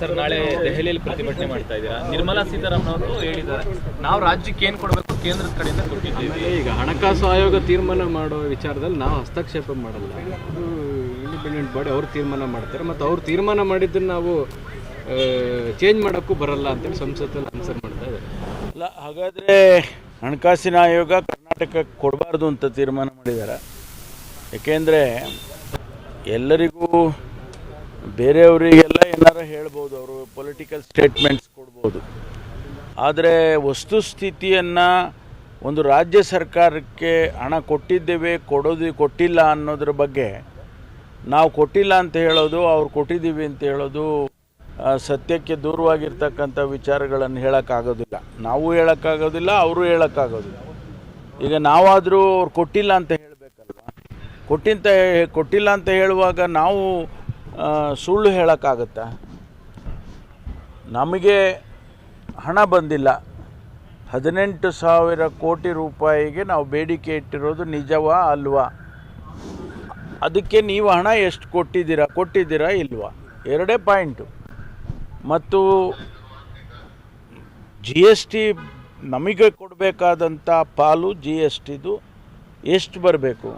Sir ನಾಳೆ ದೆಹಲಿಯಲ್ಲಿ ಪ್ರತಿಭಟನೆ ಮಾಡ್ತಾ ಇದ್ದೀರಾ? ನಿರ್ಮಲಾ ಸೀತಾರಾಮನ್ ಅವರು ಹೇಳಿದ್ದಾರೆ ನಾವು ರಾಜ್ಯಕ್ಕೆ ಏನು ಕೊಡಬೇಕು ಕೇಂದ್ರದ ಕಡೆಯಿಂದ ಕೊಟ್ಟಿದ್ದೀವಿ. ಈಗ ಹಣಕಾಸು ಆಯೋಗ ತೀರ್ಮಾನ ಮಾಡೋ ವಿಚಾರದಲ್ಲಿ ನಾವು ಹಸ್ತಕ್ಷೇಪ ಮಾಡಲ್ಲ. ಇಂಡಿಪೆಂಡೆಂಟ್ ಬಾಡಿ ಅವ್ರು ತೀರ್ಮಾನ ಮಾಡ್ತಾರೆ. ಮತ್ತು ಅವ್ರು ತೀರ್ಮಾನ ಮಾಡಿದ್ದನ್ನು ನಾವು ಚೇಂಜ್ ಮಾಡೋಕ್ಕೂ ಬರಲ್ಲ ಅಂತೇಳಿ ಸಂಸತ್ತಲ್ಲಿ ಆನ್ಸರ್ ಮಾಡ್ತಾ ಇದ್ದಾರೆ. ಅಲ್ಲ ಹಾಗಾದರೆ ಹಣಕಾಸಿನ ಆಯೋಗ ಕರ್ನಾಟಕಕ್ಕೆ ಕೊಡಬಾರ್ದು ಅಂತ ತೀರ್ಮಾನ ಮಾಡಿದ್ದಾರೆ ಏಕೆಂದರೆ ಎಲ್ಲರಿಗೂ ಬೇರೆಯವರಿಗೆಲ್ಲ ಏನಾರು ಹೇಳ್ಬೋದು ಅವರು ಪೊಲಿಟಿಕಲ್ ಸ್ಟೇಟ್ಮೆಂಟ್ಸ್ ಕೊಡ್ಬೋದು. ಆದರೆ ವಸ್ತುಸ್ಥಿತಿಯನ್ನು ಒಂದು ರಾಜ್ಯ ಸರ್ಕಾರಕ್ಕೆ ಹಣ ಕೊಟ್ಟಿದ್ದೇವೆ, ಕೊಡೋದು, ಕೊಟ್ಟಿಲ್ಲ ಅನ್ನೋದ್ರ ಬಗ್ಗೆ ನಾವು ಕೊಟ್ಟಿಲ್ಲ ಅಂತ ಹೇಳೋದು, ಅವ್ರು ಕೊಟ್ಟಿದ್ದೀವಿ ಅಂತ ಹೇಳೋದು ಸತ್ಯಕ್ಕೆ ದೂರವಾಗಿರ್ತಕ್ಕಂಥ ವಿಚಾರಗಳನ್ನು ಹೇಳೋಕ್ಕಾಗೋದಿಲ್ಲ. ನಾವು ಹೇಳೋಕ್ಕಾಗೋದಿಲ್ಲ, ಅವರು ಹೇಳೋಕ್ಕಾಗೋದಿಲ್ಲ. ಈಗ ನಾವಾದರೂ ಅವ್ರು ಕೊಟ್ಟಿಲ್ಲ ಅಂತ ಹೇಳಬೇಕಲ್ವ? ಕೊಟ್ಟಿಂತ, ಕೊಟ್ಟಿಲ್ಲ ಅಂತ ಹೇಳುವಾಗ ನಾವು ಸುಳ್ಳು ಹೇಳೋಕ್ಕಾಗತ್ತಾ? ನಮಗೆ ಹಣ ಬಂದಿಲ್ಲ. ಹದಿನೆಂಟು ಸಾವಿರ ಕೋಟಿ ರೂಪಾಯಿಗೆ ನಾವು ಬೇಡಿಕೆ ಇಟ್ಟಿರೋದು ನಿಜವಾ ಅಲ್ವಾ? ಅದಕ್ಕೆ ನೀವು ಹಣ ಎಷ್ಟು ಕೊಟ್ಟಿದ್ದೀರಾ ಕೊಟ್ಟಿದ್ದೀರಾ ಇಲ್ವಾ? ಎರಡೇ ಪಾಯಿಂಟು. ಮತ್ತು ಜಿ ಎಸ್ ಟಿ ನಮಗೆ ಕೊಡಬೇಕಾದಂಥ ಪಾಲು ಜಿ ಎಸ್ ಟಿದು ಎಷ್ಟು ಬರಬೇಕು?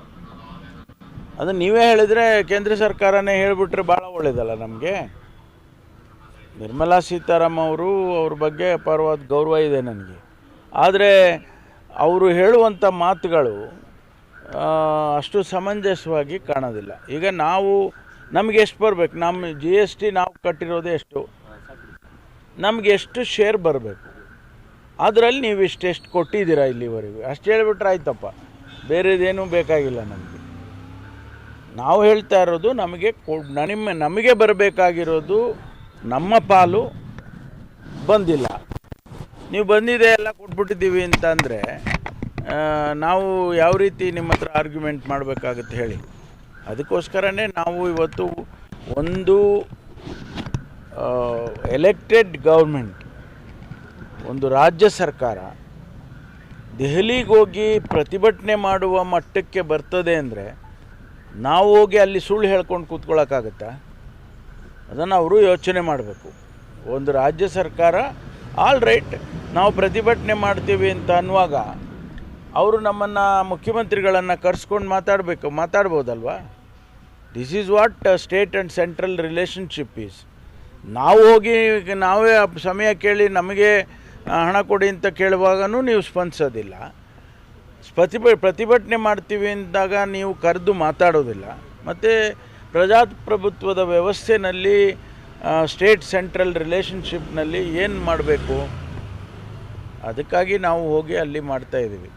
ಅದು ನೀವೇ ಹೇಳಿದರೆ ಕೇಂದ್ರ ಸರ್ಕಾರನೇ ಹೇಳಿಬಿಟ್ರೆ ಭಾಳ ಒಳ್ಳೇದಲ್ಲ ನಮಗೆ? ನಿರ್ಮಲಾ ಸೀತಾರಾಮ್ ಅವರು ಅವ್ರ ಬಗ್ಗೆ ಅಪಾರವಾದ ಗೌರವ ಇದೆ ನನಗೆ. ಆದರೆ ಅವರು ಹೇಳುವಂಥ ಮಾತುಗಳು ಅಷ್ಟು ಸಮಂಜಸವಾಗಿ ಕಾಣೋದಿಲ್ಲ. ಈಗ ನಾವು, ನಮಗೆ ಎಷ್ಟು ಬರಬೇಕು? ನಮ್ಮ ಜಿ ಎಸ್ ಟಿ ನಾವು ಕಟ್ಟಿರೋದೇ ಎಷ್ಟು? ನಮಗೆ ಎಷ್ಟು ಶೇರ್ ಬರಬೇಕು? ಅದರಲ್ಲಿ ನೀವು ಇಷ್ಟೆಷ್ಟು ಕೊಟ್ಟಿದ್ದೀರಾ ಇಲ್ಲಿವರೆಗೂ? ಅಷ್ಟು ಹೇಳಿಬಿಟ್ರೆ ಆಯ್ತಪ್ಪ. ಬೇರೆದೇನೂ ಬೇಕಾಗಿಲ್ಲ ನಮಗೆ. ನಾವು ಹೇಳ್ತಾ ಇರೋದು ನಮಗೆ ನಿಮ್ಮ ನಮಗೆ ಬರಬೇಕಾಗಿರೋದು ನಮ್ಮ ಪಾಲು ಬಂದಿಲ್ಲ. ನೀವು ಬಂದಿದೆ ಎಲ್ಲ ಕೊಟ್ಬಿಟ್ಟಿದ್ದೀವಿ ಅಂತಂದರೆ ನಾವು ಯಾವ ರೀತಿ ನಿಮ್ಮ ಹತ್ರ ಆರ್ಗ್ಯುಮೆಂಟ್ ಮಾಡಬೇಕಾಗುತ್ತೆ ಹೇಳಿ. ಅದಕ್ಕೋಸ್ಕರನೇ ನಾವು ಇವತ್ತು ಒಂದು ಎಲೆಕ್ಟೆಡ್ ಗೌರ್ಮೆಂಟ್ ಒಂದು ರಾಜ್ಯ ಸರ್ಕಾರ ದೆಹಲಿಗೆ ಹೋಗಿ ಪ್ರತಿಭಟನೆ ಮಾಡುವ ಮಟ್ಟಕ್ಕೆ ಬರ್ತದೆ ಅಂದರೆ ನಾವು ಹೋಗಿ ಅಲ್ಲಿ ಸುಳ್ಳು ಹೇಳ್ಕೊಂಡು ಕೂತ್ಕೊಳ್ಳೋಕ್ಕಾಗತ್ತಾ ಅದನ್ನು ಅವರು ಯೋಚನೆ ಮಾಡಬೇಕು. ಒಂದು ರಾಜ್ಯ ಸರ್ಕಾರ, ಆಲ್ ರೈಟ್, ನಾವು ಪ್ರತಿಭಟನೆ ಮಾಡ್ತೀವಿ ಅಂತ ಅನ್ನುವಾಗ ಅವರು ನಮ್ಮನ್ನು ಮುಖ್ಯಮಂತ್ರಿಗಳನ್ನು ಕರೆಸ್ಕೊಂಡು ಮಾತಾಡಬೇಕು. ಮಾತಾಡ್ಬೋದಲ್ವಾ? This is what state and central relationship is ನಾವು ಹೋಗಿ, ನಾವೇ ಸಮಯ ಕೇಳಿ ನಮಗೆ ಹಣ ಕೊಡಿ ಅಂತ ಕೇಳುವಾಗನೂ ನೀವು ಸ್ಪಂದಿಸೋದಿಲ್ಲ. ಪ್ರತಿಭ ಪ್ರತಿಭಟನೆ ಮಾಡ್ತೀವಿ ಅಂದಾಗ ನೀವು ಕರೆದು ಮಾತಾಡೋದಿಲ್ಲ. ಮತ್ತು ಪ್ರಜಾಪ್ರಭುತ್ವದ ವ್ಯವಸ್ಥೆನಲ್ಲಿ ಸ್ಟೇಟ್ ಸೆಂಟ್ರಲ್ ರಿಲೇಷನ್ಶಿಪ್ನಲ್ಲಿ ಏನು ಮಾಡಬೇಕು? ಅದಕ್ಕಾಗಿ ನಾವು ಹೋಗಿ ಅಲ್ಲಿ ಮಾಡ್ತಾ ಇದ್ದೀವಿ.